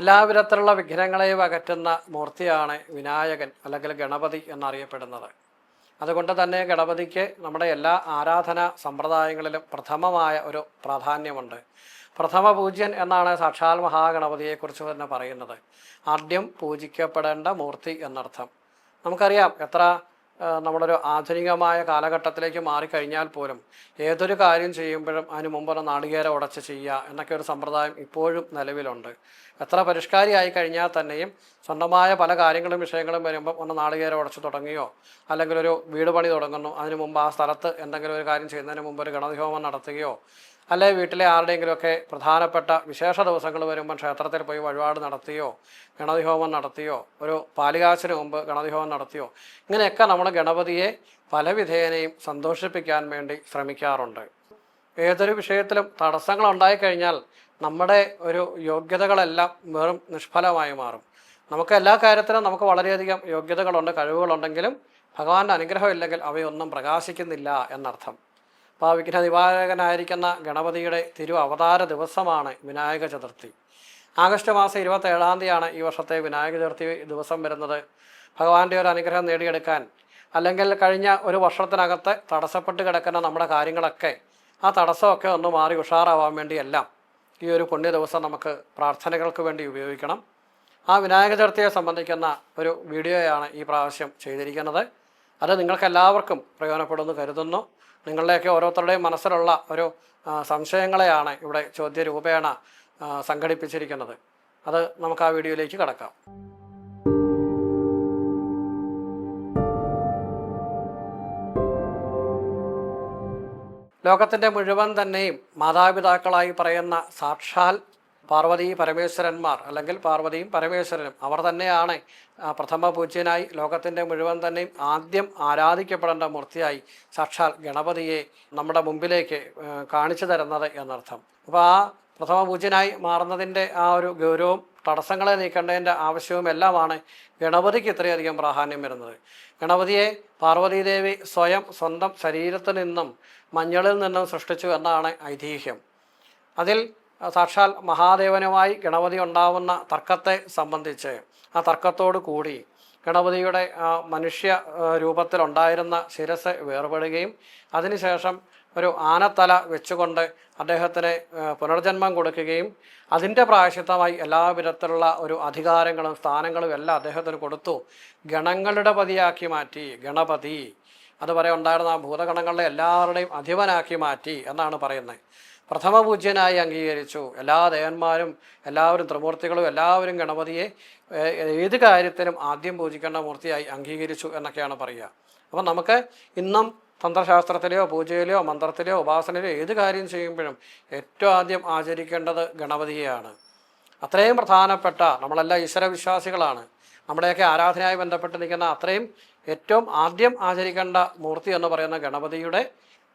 എല്ലാ വിധത്തിലുള്ള വിഘ്നങ്ങളെയും അകറ്റുന്ന മൂർത്തിയാണ് വിനായകൻ അല്ലെങ്കിൽ ഗണപതി എന്നറിയപ്പെടുന്നത്. അതുകൊണ്ട് തന്നെ ഗണപതിക്ക് നമ്മുടെ എല്ലാ ആരാധനാ സമ്പ്രദായങ്ങളിലും പ്രഥമമായ ഒരു പ്രാധാന്യമുണ്ട്. പ്രഥമ പൂജ്യൻ എന്നാണ് സാക്ഷാൽ മഹാഗണപതിയെക്കുറിച്ച് തന്നെ പറയുന്നത്. ആദ്യം പൂജിക്കപ്പെടേണ്ട മൂർത്തി എന്നർത്ഥം. നമുക്കറിയാം എത്ര നമ്മളൊരു ആധുനികമായ കാലഘട്ടത്തിലേക്ക് മാറിക്കഴിഞ്ഞാൽ പോലും ഏതൊരു കാര്യം ചെയ്യുമ്പോഴും അതിന് മുമ്പൊരു നാളികേര ഉടച്ച് ചെയ്യുക എന്നൊക്കെ ഒരു സമ്പ്രദായം ഇപ്പോഴും നിലവിലുണ്ട്. എത്ര പരിഷ്കാരിയായി കഴിഞ്ഞാൽ തന്നെയും സ്വന്തമായ പല കാര്യങ്ങളും വിഷയങ്ങളും വരുമ്പോൾ ഒന്ന് നാളികേര ഉടച്ച് തുടങ്ങിയോ അല്ലെങ്കിൽ ഒരു വീട് പണി തുടങ്ങുന്നു അതിന് മുമ്പ് ആ സ്ഥലത്ത് എന്തെങ്കിലും ഒരു കാര്യം ചെയ്യുന്നതിന് മുമ്പ് ഒരു ഗണതിഹോമം നടത്തുകയോ അല്ലെ വീട്ടിലെ ആരുടെയെങ്കിലുമൊക്കെ പ്രധാനപ്പെട്ട വിശേഷ ദിവസങ്ങൾ വരുമ്പോൾ ക്ഷേത്രത്തിൽ പോയി വഴിപാട് നടത്തിയോ ഗണതിഹോമം നടത്തിയോ ഒരു പാലികാശിന് മുമ്പ് ഗണതിഹോമം നടത്തിയോ ഇങ്ങനെയൊക്കെ നമ്മൾ ഗണപതിയെ പല വിധേയനെയും സന്തോഷിപ്പിക്കാൻ വേണ്ടി ശ്രമിക്കാറുണ്ട്. ഏതൊരു വിഷയത്തിലും തടസ്സങ്ങൾ ഉണ്ടായിക്കഴിഞ്ഞാൽ നമ്മുടെ ഒരു യോഗ്യതകളെല്ലാം വെറും നിഷ്ഫലമായി മാറും. നമുക്ക് എല്ലാ കാര്യത്തിലും നമുക്ക് വളരെയധികം യോഗ്യതകളുണ്ട് കഴിവുകളുണ്ടെങ്കിലും ഭഗവാന്റെ അനുഗ്രഹം ഇല്ലെങ്കിൽ അവയൊന്നും പ്രകാശിക്കുന്നില്ല എന്നർത്ഥം. അപ്പോൾ വിഘ്ന നിവാരകനായിരിക്കുന്ന ഗണപതിയുടെ തിരു അവതാര ദിവസമാണ് വിനായക ചതുർത്ഥി. ആഗസ്റ്റ് മാസം ഇരുപത്തേഴാം തീയതിയാണ് ഈ വർഷത്തെ വിനായക ചതുർത്ഥി ദിവസം വരുന്നത്. ഭഗവാന്റെ ഒരു അനുഗ്രഹം നേടിയെടുക്കാൻ അല്ലെങ്കിൽ കഴിഞ്ഞ ഒരു വർഷത്തിനകത്ത് തടസ്സപ്പെട്ട് കിടക്കുന്ന നമ്മുടെ കാര്യങ്ങളൊക്കെ ആ തടസ്സമൊക്കെ ഒന്ന് മാറി ഉഷാറാവാൻ വേണ്ടിയെല്ലാം ഈ ഒരു പുണ്യ ദിവസം നമുക്ക് പ്രാർത്ഥനകൾക്ക് വേണ്ടി ഉപയോഗിക്കണം. ആ വിനായക ചതുർത്ഥിയെ സംബന്ധിക്കുന്ന ഒരു വീഡിയോയാണ് ഈ പ്രാവശ്യം ചെയ്തിരിക്കുന്നത്. അത് നിങ്ങൾക്കെല്ലാവർക്കും പ്രയോജനപ്പെടുമെന്ന് കരുതുന്നു. നിങ്ങളുടെയൊക്കെ ഓരോരുത്തരുടെയും മനസ്സിലുള്ള ഒരു സംശയങ്ങളെയാണ് ഇവിടെ ചോദ്യരൂപേണ രൂപേണ സംഘടിപ്പിച്ചിരിക്കുന്നത്. അത് നമുക്ക് ആ വീഡിയോയിലേക്ക് കടക്കാം. ലോകത്തിന്റെ മുഴുവൻ തന്നെയും മാതാപിതാക്കളായി പറയുന്ന സാക്ഷാൽ പാർവതി പരമേശ്വരന്മാർ അല്ലെങ്കിൽ പാർവതിയും പരമേശ്വരനും അവർ തന്നെയാണ് പ്രഥമ പൂജ്യനായി ലോകത്തിന്റെ മുഴുവൻ തന്നെയും ആദ്യം ആരാധിക്കപ്പെടേണ്ട മൂർത്തിയായി സാക്ഷാൽ ഗണപതിയെ നമ്മുടെ മുമ്പിലേക്ക് കാണിച്ചു തരുന്നത് എന്നർത്ഥം. അപ്പോൾ ആ പ്രഥമ പൂജ്യനായി മാറുന്നതിന്റെ ആ ഒരു ഗൗരവവും തടസ്സങ്ങളെ നീക്കേണ്ടതിന്റെ ആവശ്യവും എല്ലാമാണ് ഗണപതിക്ക് ഇത്രയധികം പ്രാധാന്യം വരുന്നത്. ഗണപതിയെ പാർവതീദേവി സ്വയം സ്വന്തം ശരീരത്തിൽ നിന്നും മഞ്ഞളിൽ നിന്നും സൃഷ്ടിച്ചു എന്നാണ് ഐതിഹ്യം. അതിൽ സാക്ഷാൽ മഹാദേവനുമായി ഗണപതി ഉണ്ടാവുന്ന തർക്കത്തെ സംബന്ധിച്ച് ആ തർക്കത്തോടു കൂടി ഗണപതിയുടെ മനുഷ്യ രൂപത്തിലുണ്ടായിരുന്ന ശിരസ് വേർപെടുകയും അതിനുശേഷം ഒരു ആനത്തല വെച്ചുകൊണ്ട് അദ്ദേഹത്തിന് പുനർജന്മം കൊടുക്കുകയും അതിന്റെ പ്രായശിത്തമായി എല്ലാ വിധത്തിലുള്ള ഒരു അധികാരങ്ങളും സ്ഥാനങ്ങളും എല്ലാം അദ്ദേഹത്തിന് കൊടുത്തു. ഗണങ്ങളുടെ പതിയാക്കി മാറ്റി ഗണപതി അതുപോലെ ഉണ്ടായിരുന്ന ആ ഭൂതഗണങ്ങളുടെ എല്ലാവരുടെയും അധിപനാക്കി മാറ്റി എന്നാണ് പറയുന്നത്. പ്രഥമ പൂജ്യനായി അംഗീകരിച്ചു. എല്ലാ ദേവന്മാരും എല്ലാവരും ത്രിമൂർത്തികളും എല്ലാവരും ഗണപതിയെ ഏത് കാര്യത്തിനും ആദ്യം പൂജിക്കേണ്ട മൂർത്തിയായി അംഗീകരിച്ചു എന്നൊക്കെയാണ് പറയുക. അപ്പം നമുക്ക് ഇന്നും തന്ത്രശാസ്ത്രത്തിലെയോ പൂജയിലെയോ മന്ത്രത്തിലെയോ ഉപാസനയിലെയോ ഏത് കാര്യം ചെയ്യുമ്പോഴും ഏറ്റവും ആദ്യം ആചരിക്കേണ്ടത് ഗണപതിയെയാണ്. അത്രയും പ്രധാനപ്പെട്ട നമ്മളെല്ലാം ഈശ്വരവിശ്വാസികളാണ്. നമ്മുടെയൊക്കെ ആരാധനയായി ബന്ധപ്പെട്ട് നിൽക്കുന്ന അത്രയും ഏറ്റവും ആദ്യം ആചരിക്കേണ്ട മൂർത്തി എന്ന് പറയുന്ന ഗണപതിയുടെ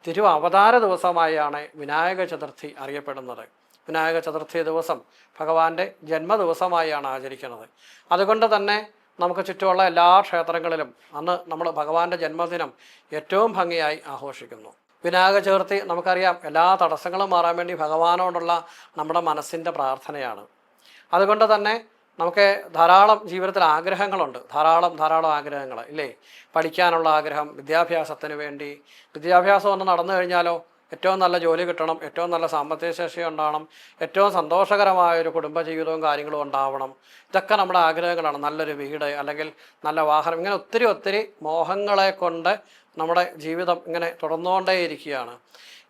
തിരു അവതാര ദിവസമായാണ് വിനായക ചതുർത്ഥി അറിയപ്പെടുന്നത്. വിനായക ചതുർത്ഥി ദിവസം ഭഗവാന്റെ ജന്മദിവസമായാണ് ആചരിക്കുന്നത്. അതുകൊണ്ട് തന്നെ നമുക്ക് ചുറ്റുമുള്ള എല്ലാ ക്ഷേത്രങ്ങളിലും അന്ന് നമ്മൾ ഭഗവാന്റെ ജന്മദിനം ഏറ്റവും ഭംഗിയായി ആഘോഷിക്കുന്നു. വിനായക ചതുർത്ഥി നമുക്കറിയാം എല്ലാ തടസ്സങ്ങളും മാറാൻ വേണ്ടി ഭഗവാനോടുള്ള നമ്മുടെ മനസ്സിന്റെ പ്രാർത്ഥനയാണ്. അതുകൊണ്ട് തന്നെ നമുക്ക് ധാരാളം ജീവിതത്തിൽ ആഗ്രഹങ്ങളുണ്ട്. ധാരാളം ധാരാളം ആഗ്രഹങ്ങൾ ഇല്ലേ? പഠിക്കാനുള്ള ആഗ്രഹം വിദ്യാഭ്യാസത്തിന് വേണ്ടി. വിദ്യാഭ്യാസം ഒന്ന് നടന്നു കഴിഞ്ഞാലോ ഏറ്റവും നല്ല ജോലി കിട്ടണം ഏറ്റവും നല്ല സാമ്പത്തിക ശേഷി ഉണ്ടാവണം ഏറ്റവും സന്തോഷകരമായ ഒരു കുടുംബജീവിതവും കാര്യങ്ങളും ഉണ്ടാവണം. ഇതൊക്കെ നമ്മുടെ ആഗ്രഹങ്ങളാണ്. നല്ലൊരു വീട് അല്ലെങ്കിൽ നല്ല വാഹനം ഇങ്ങനെ ഒത്തിരി ഒത്തിരി മോഹങ്ങളെ കൊണ്ട് നമ്മുടെ ജീവിതം ഇങ്ങനെ തുടർന്നുകൊണ്ടേയിരിക്കുകയാണ്.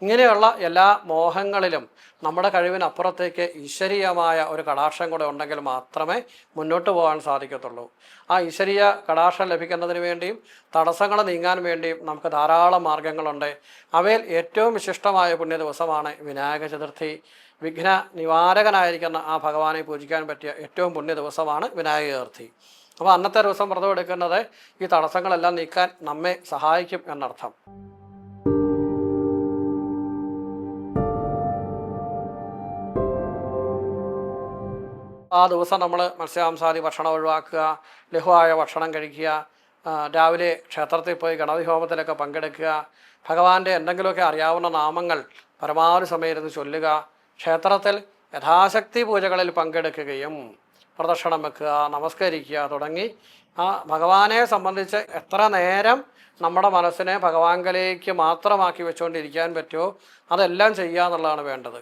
ഇങ്ങനെയുള്ള എല്ലാ മോഹങ്ങളിലും നമ്മുടെ കഴിവിനപ്പുറത്തേക്ക് ഈശ്വരീയമായ ഒരു കടാക്ഷം കൂടെ ഉണ്ടെങ്കിൽ മാത്രമേ മുന്നോട്ട് പോകാൻ സാധിക്കത്തുള്ളൂ. ആ ഈശ്വരീയ കടാക്ഷം ലഭിക്കുന്നതിന് വേണ്ടിയും തടസ്സങ്ങൾ നീങ്ങാൻ വേണ്ടിയും നമുക്ക് ധാരാളം മാർഗങ്ങളുണ്ട്. അവയിൽ ഏറ്റവും വിശിഷ്ടമായ പുണ്യ ദിവസമാണ് വിനായക ചതുർത്ഥി. വിഘ്ന നിവാരകനായിരിക്കുന്ന ആ ഭഗവാനെ പൂജിക്കാൻ പറ്റിയ ഏറ്റവും പുണ്യ ദിവസമാണ് വിനായക ചതുർത്ഥി. അപ്പോൾ അന്നത്തെ ദിവസം വ്രതം എടുക്കുന്നത് ഈ തടസ്സങ്ങളെല്ലാം നീക്കാൻ നമ്മെ സഹായിക്കും എന്നർത്ഥം. ആ ദിവസം നമ്മൾ മത്സ്യാംസാദി ഭക്ഷണം ഒഴിവാക്കുക ലഘുവായ ഭക്ഷണം കഴിക്കുക രാവിലെ ക്ഷേത്രത്തിൽ പോയി ഗണപതി ഹോമത്തിലൊക്കെ പങ്കെടുക്കുക ഭഗവാന്റെ എന്തെങ്കിലുമൊക്കെ അറിയാവുന്ന നാമങ്ങൾ പരമാവധി സമയത്ത് ചൊല്ലുക ക്ഷേത്രത്തിൽ യഥാശക്തി പൂജകളിൽ പങ്കെടുക്കുകയും പ്രദക്ഷിണം വെക്കുക നമസ്കരിക്കുക തുടങ്ങി ആ ഭഗവാനെ സംബന്ധിച്ച് എത്ര നേരം നമ്മുടെ മനസ്സിനെ ഭഗവാങ്കലേക്ക് മാത്രമാക്കി വെച്ചുകൊണ്ടിരിക്കാൻ പറ്റുമോ അതെല്ലാം ചെയ്യുക എന്നുള്ളതാണ് വേണ്ടത്.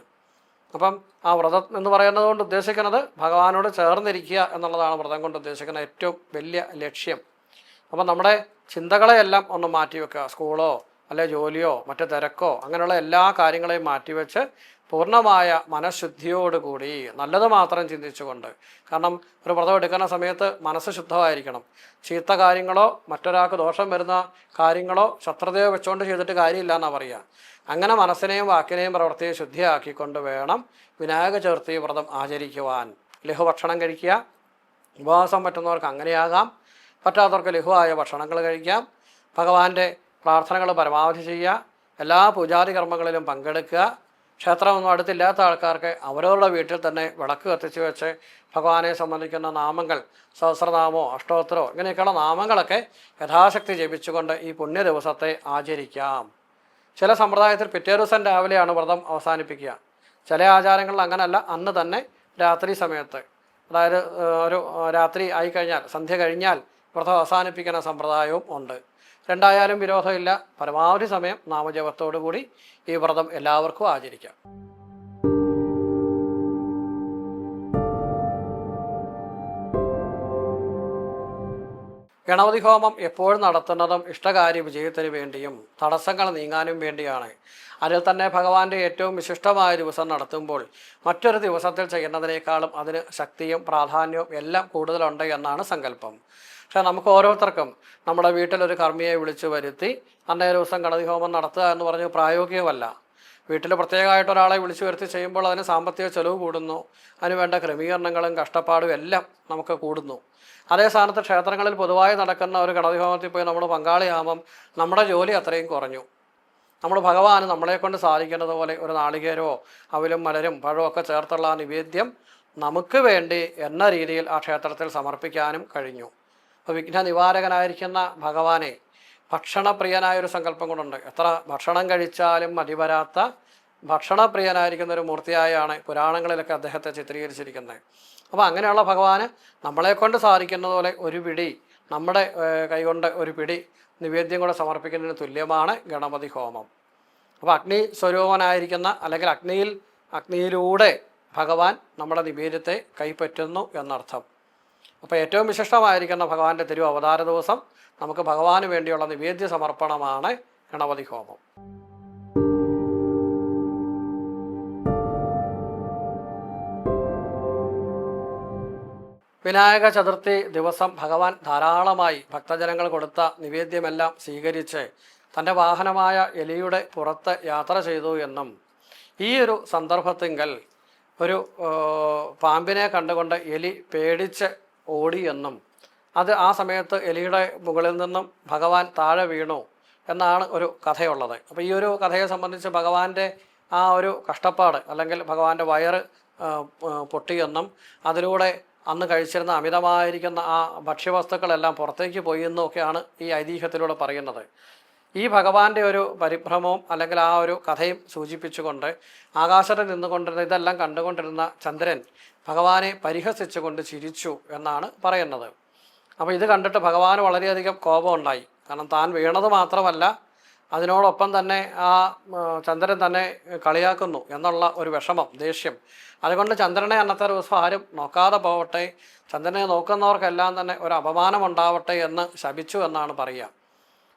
അപ്പം ആ വ്രതം എന്ന് പറയുന്നത് കൊണ്ട് ഉദ്ദേശിക്കുന്നത് ഭഗവാനോട് ചേർന്നിരിക്കുക എന്നുള്ളതാണ് വ്രതം കൊണ്ട് ഉദ്ദേശിക്കുന്ന ഏറ്റവും വലിയ ലക്ഷ്യം. അപ്പം നമ്മുടെ ചിന്തകളെയെല്ലാം ഒന്ന് മാറ്റി വെക്കുക. സ്കൂളോ അല്ലെ ജോലിയോ മറ്റു തിരക്കോ അങ്ങനെയുള്ള എല്ലാ കാര്യങ്ങളെയും മാറ്റിവെച്ച് പൂർണമായ മനഃശുദ്ധിയോടുകൂടി നല്ലത് മാത്രം ചിന്തിച്ചുകൊണ്ട്. കാരണം ഒരു വ്രതം എടുക്കുന്ന സമയത്ത് മനസ്സ് ശുദ്ധമായിരിക്കണം. ചീത്ത കാര്യങ്ങളോ മറ്റൊരാൾക്ക് ദോഷം വരുന്ന കാര്യങ്ങളോ ശത്രുതയോ വെച്ചുകൊണ്ട് ചെയ്തിട്ട് കാര്യമില്ല എന്നാണ് പറയുക. അങ്ങനെ മനസ്സിനെയും വാക്കിനെയും പ്രവൃത്തിയെ ശുദ്ധിയാക്കിക്കൊണ്ട് വേണം വിനായക ചതുർത്ഥി വ്രതം ആചരിക്കുവാൻ. ലഘുഭക്ഷണം കഴിക്കുക. ഉപവാസം പറ്റുന്നവർക്ക് അങ്ങനെയാകാം. പറ്റാത്തവർക്ക് ലഘുവായ ഭക്ഷണങ്ങൾ കഴിക്കാം. ഭഗവാന്റെ പ്രാർത്ഥനകൾ പരമാവധി ചെയ്യുക. എല്ലാ പൂജാതി കർമ്മങ്ങളിലും പങ്കെടുക്കുക. ക്ഷേത്രമൊന്നും അടുത്തില്ലാത്ത ആൾക്കാർക്ക് അവരവരുടെ വീട്ടിൽ തന്നെ വിളക്ക് കത്തിച്ച് വെച്ച് ഭഗവാനെ സംബന്ധിക്കുന്ന നാമങ്ങൾ സഹസ്രനാമോ അഷ്ടോത്തരോ ഇങ്ങനെയൊക്കെയുള്ള നാമങ്ങളൊക്കെ യഥാശക്തി ജപിച്ചുകൊണ്ട് ഈ പുണ്യ ദിവസത്തെ ആചരിക്കാം. ചില സമ്പ്രദായത്തിൽ പിറ്റേ ദിവസം രാവിലെയാണ് വ്രതം അവസാനിപ്പിക്കുക. ചില ആചാരങ്ങളിൽ അങ്ങനല്ല അന്ന് തന്നെ രാത്രി സമയത്ത്. അതായത് ഒരു രാത്രി ആയി കഴിഞ്ഞാൽ സന്ധ്യ കഴിഞ്ഞാൽ വ്രതം അവസാനിപ്പിക്കുന്ന സമ്പ്രദായവും ഉണ്ട്. രണ്ടായാലും വിരോധമില്ല. പരമാവധി സമയം നാമജപത്തോടു കൂടി ഈ വ്രതം എല്ലാവർക്കും ആചരിക്കാം. ഗണപതി ഹോമം എപ്പോഴും നടത്തുന്നതും ഇഷ്ടകാര്യ വിജയത്തിന് വേണ്ടിയും തടസ്സങ്ങൾ നീങ്ങാനും വേണ്ടിയാണ്. അതിൽ തന്നെ ഭഗവാന്റെ ഏറ്റവും വിശിഷ്ടമായ ദിവസം നടത്തുമ്പോൾ മറ്റൊരു ദിവസത്തിൽ ചെയ്യുന്നതിനേക്കാളും അതിന് ശക്തിയും പ്രാധാന്യവും എല്ലാം കൂടുതലുണ്ട് എന്നാണ് സങ്കല്പം. പക്ഷേ നമുക്ക് ഓരോരുത്തർക്കും നമ്മുടെ വീട്ടിലൊരു കർമ്മിയെ വിളിച്ചു വരുത്തി അന്നേ ദിവസം ഗണപതി ഹോമം നടത്തുക എന്ന് പറഞ്ഞ് പ്രായോഗികമല്ല. വീട്ടിൽ പ്രത്യേകമായിട്ട് ഒരാളെ വിളിച്ചു വരുത്തി ചെയ്യുമ്പോൾ അതിന് സാമ്പത്തിക ചെലവ് കൂടുന്നു. അതിന് വേണ്ട ക്രമീകരണങ്ങളും കഷ്ടപ്പാടും എല്ലാം നമുക്ക് കൂടുന്നു. അതേ സ്ഥാനത്ത് ക്ഷേത്രങ്ങളിൽ പൊതുവായി നടക്കുന്ന ഒരു കടവിഹോമത്തിൽ ഹോമത്തിൽ പോയി നമ്മൾ പങ്കാളിയാകുമ്പം നമ്മുടെ ജോലി അത്രയും കുറഞ്ഞു. നമ്മൾ ഭഗവാൻ നമ്മളെക്കൊണ്ട് സാധിക്കുന്നത് പോലെ ഒരു നാളികേരമോ അവലും മലരും പഴവും ഒക്കെ ചേർത്തുള്ള ആ നിവേദ്യം നമുക്ക് വേണ്ടി എന്ന രീതിയിൽ ആ ക്ഷേത്രത്തിൽ സമർപ്പിക്കാനും കഴിഞ്ഞു. അപ്പോൾ വിഘ്ന നിവാരകനായിരിക്കുന്ന ഭഗവാനെ ഭക്ഷണപ്രിയനായ ഒരു സങ്കല്പം കൊണ്ടുണ്ട്. എത്ര ഭക്ഷണം കഴിച്ചാലും മതിവരാത്ത ഭക്ഷണപ്രിയനായിരിക്കുന്ന ഒരു മൂർത്തിയായാണ് പുരാണങ്ങളിലൊക്കെ അദ്ദേഹത്തെ ചിത്രീകരിച്ചിരിക്കുന്നത്. അപ്പോൾ അങ്ങനെയുള്ള ഭഗവാന് നമ്മളെക്കൊണ്ട് സാധിക്കുന്നത് പോലെ ഒരു പിടി നമ്മുടെ കൈകൊണ്ട് ഒരു പിടി നിവേദ്യം കൂടെ സമർപ്പിക്കുന്നതിന് തുല്യമാണ് ഗണപതി ഹോമം. അപ്പോൾ അഗ്നി സ്വരൂപനായിരിക്കുന്ന അല്ലെങ്കിൽ അഗ്നിയിൽ അഗ്നിയിലൂടെ ഭഗവാൻ നമ്മുടെ നിവേദ്യത്തെ കൈപ്പറ്റുന്നു എന്നർത്ഥം. അപ്പോൾ ഏറ്റവും വിശിഷ്ടമായിരിക്കുന്ന ഭഗവാന്റെ തിരു അവതാര ദിവസം നമുക്ക് ഭഗവാന് വേണ്ടിയുള്ള നിവേദ്യ സമർപ്പണമാണ് ഗണപതി ഹോമം. വിനായക ചതുർത്ഥി ദിവസം ഭഗവാൻ ധാരാളമായി ഭക്തജനങ്ങൾ കൊടുത്ത നിവേദ്യമെല്ലാം സ്വീകരിച്ച് തന്റെ വാഹനമായ എലിയുടെ പുറത്ത് യാത്ര ചെയ്തു എന്നും ഈ ഒരു സന്ദർഭത്തിങ്കൽ ഒരു പാമ്പിനെ കണ്ടുകൊണ്ട് എലി പേടിച്ച് ഓടിയെന്നും അത് ആ സമയത്ത് എലിയുടെ മുകളിൽ നിന്നും ഭഗവാൻ താഴെ വീണു എന്നാണ് ഒരു കഥയുള്ളത്. അപ്പോൾ ഈ ഒരു കഥയെ സംബന്ധിച്ച് ഭഗവാന്റെ ആ ഒരു കഷ്ടപ്പാട് അല്ലെങ്കിൽ ഭഗവാന്റെ വയറ് പൊട്ടിയെന്നും അതിലൂടെ അന്ന് കഴിച്ചിരുന്ന അമിതമായിരിക്കുന്ന ആ ഭക്ഷ്യവസ്തുക്കളെല്ലാം പുറത്തേക്ക് പോയി എന്നൊക്കെയാണ് ഈ ഐതിഹ്യത്തിലൂടെ പറയുന്നത്. ഈ ഭഗവാന്റെ ഒരു പരിഭ്രമവും അല്ലെങ്കിൽ ആ ഒരു കഥയും സൂചിപ്പിച്ചുകൊണ്ട് ആകാശത്ത് നിന്നുകൊണ്ടിരുന്ന ഇതെല്ലാം കണ്ടുകൊണ്ടിരുന്ന ചന്ദ്രൻ ഭഗവാനെ പരിഹസിച്ചുകൊണ്ട് ചിരിച്ചു എന്നാണ് പറയുന്നത്. അപ്പോൾ ഇത് കണ്ടിട്ട് ഭഗവാന് വളരെയധികം കോപമുണ്ടായി. കാരണം താൻ വീണത് മാത്രമല്ല അതിനോടൊപ്പം തന്നെ ആ ചന്ദ്രൻ തന്നെ കളിയാക്കുന്നു എന്നുള്ള ഒരു വിഷമം ദേഷ്യം. അതുകൊണ്ട് ചന്ദ്രനെ അന്നത്തെ ദിവസം ആരും നോക്കാതെ പോവട്ടെ ചന്ദ്രനെ നോക്കുന്നവർക്കെല്ലാം തന്നെ ഒരു അപമാനം ഉണ്ടാവട്ടെ എന്ന് ശപിച്ചു എന്നാണ് പറയുക.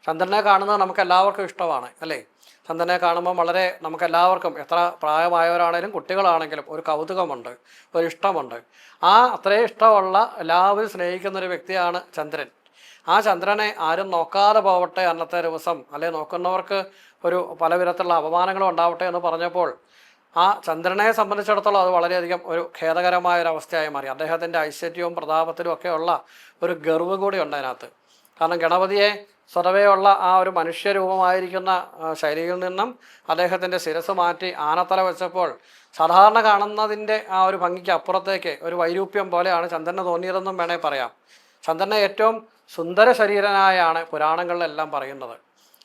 ചന്ദ്രനെ കാണുന്നത് നമുക്ക് എല്ലാവർക്കും ഇഷ്ടമാണ് അല്ലേ? ചന്ദ്രനെ കാണുമ്പോൾ വളരെ നമുക്ക് എല്ലാവർക്കും എത്ര പ്രായമായവരാണെങ്കിലും കുട്ടികളാണെങ്കിലും ഒരു കൗതുകമുണ്ട് ഒരു ഇഷ്ടമുണ്ട്. ആ അത്രയും ഇഷ്ടമുള്ള എല്ലാവരും സ്നേഹിക്കുന്ന ഒരു വ്യക്തിയാണ് ചന്ദ്രൻ. ആ ചന്ദ്രനെ ആരും നോക്കാതെ പോവട്ടെ അന്നത്തെ ദിവസം അല്ലെ? നോക്കുന്നവർക്ക് ഒരു പല വിധത്തിലുള്ള അപമാനങ്ങളും ഉണ്ടാവട്ടെ എന്ന് പറഞ്ഞപ്പോൾ ആ ചന്ദ്രനെ സംബന്ധിച്ചിടത്തോളം അത് വളരെയധികം ഒരു ഖേദകരമായ ഒരു അവസ്ഥയായി മാറി. അദ്ദേഹത്തിന്റെ ഐശ്വര്യവും പ്രതാപത്തിലും ഒക്കെയുള്ള ഒരു ഗർവ് കൂടി ഉണ്ട് അതിനകത്ത്. കാരണം ഗണപതിയെ സ്വതവേയുള്ള ആ ഒരു മനുഷ്യരൂപമായിരിക്കുന്ന ശൈലിയിൽ നിന്നും അദ്ദേഹത്തിന്റെ ശിരസ് മാറ്റി ആനത്തല വെച്ചപ്പോൾ സാധാരണ കാണുന്നതിന്റെ ആ ഒരു ഭംഗിക്ക് അപ്പുറത്തേക്ക് ഒരു വൈരൂപ്യം പോലെയാണ് ചന്ദ്രന് തോന്നിയതെന്നും വേണേൽ പറയാം. ചന്ദ്രനെ ഏറ്റവും സുന്ദര ശരീരനായാണ് പുരാണങ്ങളിലെല്ലാം പറയുന്നത്.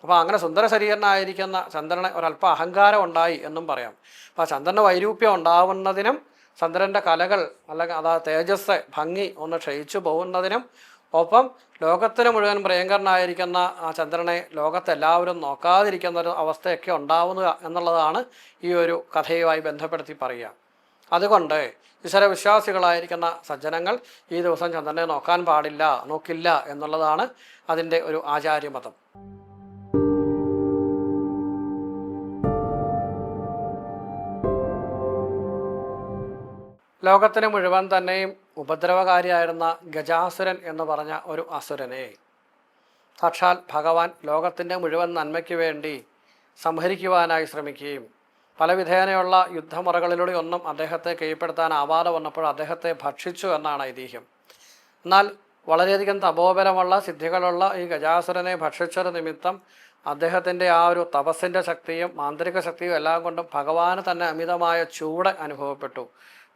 അപ്പോൾ അങ്ങനെ സുന്ദര ശരീരനായിരിക്കുന്ന ചന്ദ്രന് ഒരല്പ അഹങ്കാരം ഉണ്ടായി എന്നും പറയാം. അപ്പോൾ ചന്ദ്രന് വൈരൂപ്യം ഉണ്ടാവുന്നതിനും ചന്ദ്രന്റെ കലകൾ അല്ലെങ്കിൽ അതാ തേജസ് ഭംഗി ഒന്ന് ക്ഷയിച്ചു പോകുന്നതിനും ഒപ്പം ലോകത്തിന് മുഴുവൻ പ്രിയങ്കരനായിരിക്കുന്ന ആ ചന്ദ്രനെ ലോകത്തെല്ലാവരും നോക്കാതിരിക്കുന്ന ഒരു അവസ്ഥയൊക്കെ ഉണ്ടാവുക എന്നുള്ളതാണ് ഈ ഒരു കഥയുമായി ബന്ധപ്പെടുത്തി പറയുക. അതുകൊണ്ട് ഈശ്വര വിശ്വാസികളായിരിക്കുന്ന സജ്ജനങ്ങൾ ഈ ദിവസം ചന്ദ്രനെ നോക്കാൻ പാടില്ല നോക്കില്ല എന്നുള്ളതാണ് അതിന്റെ ഒരു ആചാര്യമതം. ലോകത്തിന് മുഴുവൻ തന്നെയും ഉപദ്രവകാരിയായിരുന്ന ഗജാസുരൻ എന്ന് പറഞ്ഞ ഒരു അസുരനെ. സാക്ഷാൽ ഭഗവാൻ ലോകത്തിന്റെ മുഴുവൻ നന്മയ്ക്ക് വേണ്ടി സംഹരിക്കുവാനായി ശ്രമിക്കുകയും പല വിധേനയുള്ള യുദ്ധമുറകളിലൂടെ ഒന്നും അദ്ദേഹത്തെ കീഴ്പ്പെടുത്താനാവാതെ വന്നപ്പോൾ അദ്ദേഹത്തെ ഭക്ഷിച്ചു എന്നാണ് ഐതിഹ്യം. എന്നാൽ വളരെയധികം തപോബലമുള്ള സിദ്ധികളുള്ള ഈ ഗജാസുരനെ ഭക്ഷിച്ചൊരു നിമിത്തം അദ്ദേഹത്തിന്റെ ആ ഒരു തപസ്സിന്റെ ശക്തിയും മാന്ത്രിക ശക്തിയും എല്ലാം കൊണ്ടും ഭഗവാന് തന്നെ അമിതമായ ചൂട് അനുഭവപ്പെട്ടു.